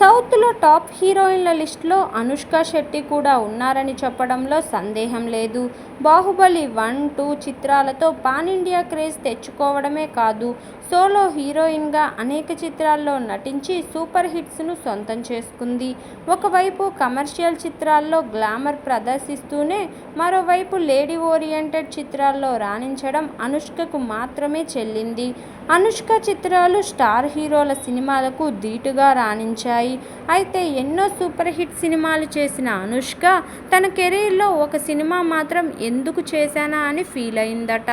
సౌత్లో టాప్ హీరోయిన్ల లిస్టులో అనుష్క శెట్టి కూడా ఉన్నారని చెప్పడంలో సందేహం లేదు. బాహుబలి వన్ టూ చిత్రాలతో పాన్ ఇండియా క్రేజ్ తెచ్చుకోవడమే కాదు సోలో హీరోయిన్గా అనేక చిత్రాల్లో నటించి సూపర్ హిట్స్ను సొంతం చేసుకుంది. ఒకవైపు కమర్షియల్ చిత్రాల్లో గ్లామర్ ప్రదర్శిస్తూనే మరోవైపు లేడీ ఓరియంటెడ్ చిత్రాల్లో రాణించడం అనుష్కకు మాత్రమే చెల్లింది. అనుష్క చిత్రాలు స్టార్ హీరోల సినిమాలకు ధీటుగా రాణించాయి. అయితే ఎన్నో సూపర్ హిట్ సినిమాలు చేసిన అనుష్క తన కెరీర్లో ఒక సినిమా మాత్రం ఎందుకు చేశానా అని ఫీల్ అయిందట.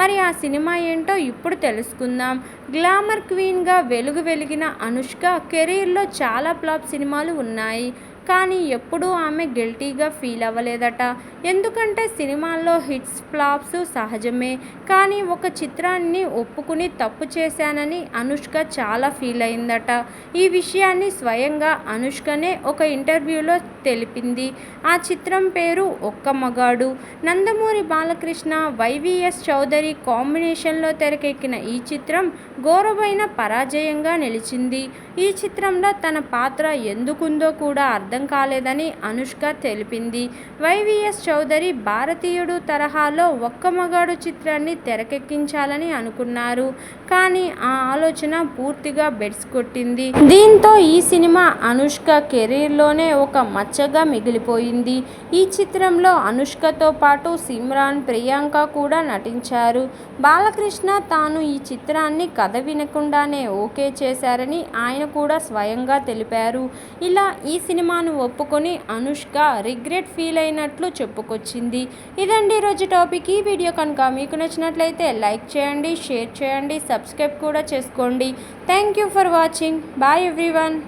మరి ఆ సినిమా ఏంటో ఇప్పుడు తెలుసుకుందాం. గ్లామర్ క్వీన్గా వెలుగు వెలిగిన అనుష్క కెరీర్లో చాలా ఫ్లాప్ సినిమాలు ఉన్నాయి. కానీ ఎప్పుడూ ఆమె గిల్టీగా ఫీల్ అవ్వలేదట. ఎందుకంటే సినిమాల్లో హిట్స్ ఫ్లాప్స్ సహజమే. కానీ ఒక చిత్రాన్ని ఒప్పుకుని తప్పు చేశానని అనుష్క చాలా ఫీల్ అయిందట. ఈ విషయాన్ని స్వయంగా అనుష్కనే ఒక ఇంటర్వ్యూలో తెలిపింది. ఆ చిత్రం పేరు ఒక్క మగాడు. నందమూరి బాలకృష్ణ వైవిఎస్ చౌదరి కాంబినేషన్లో తెరకెక్కిన ఈ చిత్రం ఘోరమైన పరాజయంగా నిలిచింది. ఈ చిత్రంలో తన పాత్ర ఎందుకుందో కూడా అర్థం కాలేదని అనుష్క తెలిపింది. వైవిఎస్ చౌదరి భారతీయుడు తరహాలో ఒక్క మగాడు చిత్రాన్ని తెరకెక్కించాలని అనుకున్నారు. కానీ ఆ ఆలోచన పూర్తిగా బెడ్స్ కొట్టింది. దీంతో ఈ సినిమా అనుష్క కెరీర్లోనే ఒక మచ్చగా మిగిలిపోయింది. ఈ చిత్రంలో అనుష్కతో పాటు సిమ్రాన్ ప్రియాంక కూడా నటించారు. బాలకృష్ణ తాను ఈ చిత్రాన్ని కథ వినకుండానే ఓకే చేశారని ఆయన కూడా స్వయంగా తెలిపారు. ఇలా ఈ సినిమాను ఒప్పుకొని అనుష్క రిగ్రెట్ ఫీల్ అయినట్లు చెప్పుకొచ్చింది. ఇదండి ఈరోజు టాపిక్. ఈ వీడియో కనుక మీకు నచ్చినట్లయితే లైక్ చేయండి షేర్ చేయండి సబ్స్క్రైబ్ కూడా చేసుకోండి. Thank you for watching. Bye everyone.